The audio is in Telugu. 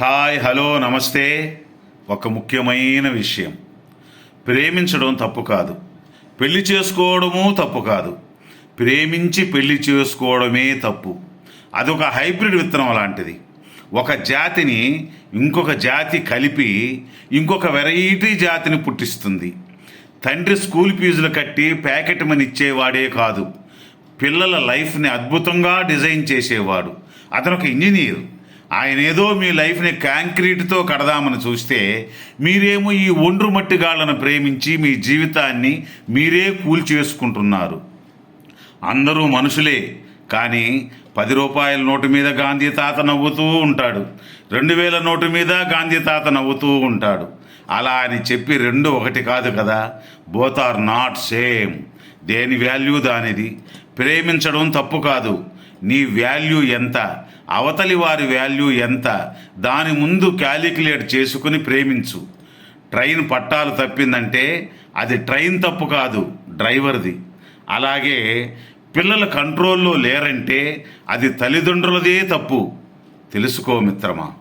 హాయ్ హలో నమస్తే. ఒక ముఖ్యమైన విషయం. ప్రేమించడం తప్పు కాదు. పెళ్ళి చేసుకోవడము తప్పు కాదు. ప్రేమించి పెళ్ళి చేసుకోవడమే తప్పు. అదొక హైబ్రిడ్ విత్తనం లాంటిది ఒక జాతిని ఇంకొక జాతి కలిపి ఇంకొక వెరైటీ జాతిని పుట్టిస్తుంది. తండ్రి స్కూల్ ఫీజులు కట్టి ప్యాకెట్ మని ఇచ్చేవాడే కాదు. పిల్లల లైఫ్ని అద్భుతంగా డిజైన్ చేసేవాడు. అతను ఒక ఇంజనీర్. ఆయన ఏదో మీ లైఫ్ని కాంక్రీట్తో కడదామని చూస్తే మీరేమో ఈ ఒండ్రు మట్టి గాళ్ళను ప్రేమించి మీ జీవితాన్ని మీరే కూల్చేసుకుంటున్నారు అందరూ మనుషులే కానీ పది రూపాయల నోటు మీద గాంధీ తాత నవ్వుతూ ఉంటాడు. రెండు వేల నోటు మీద గాంధీ తాత నవ్వుతూ ఉంటాడు. అలా అని చెప్పి రెండు ఒకటి కాదు కదా బోత్ ఆర్ నాట్ సేమ్ దేని వాల్యూ దానిది? ప్రేమించడం తప్పు కాదు. నీ వాల్యూ ఎంత? అవతలి వారి వాల్యూ ఎంత? దాని ముందు క్యాలిక్యులేట్ చేసుకుని ప్రేమించు. ట్రైన్ పట్టాలు తప్పిందంటే అది ట్రైన్ తప్పు కాదు డ్రైవర్ది. అలాగే పిల్లల కంట్రోల్లో లేరంటే అది తల్లిదండ్రులదే తప్పు. తెలుసుకో మిత్రమా.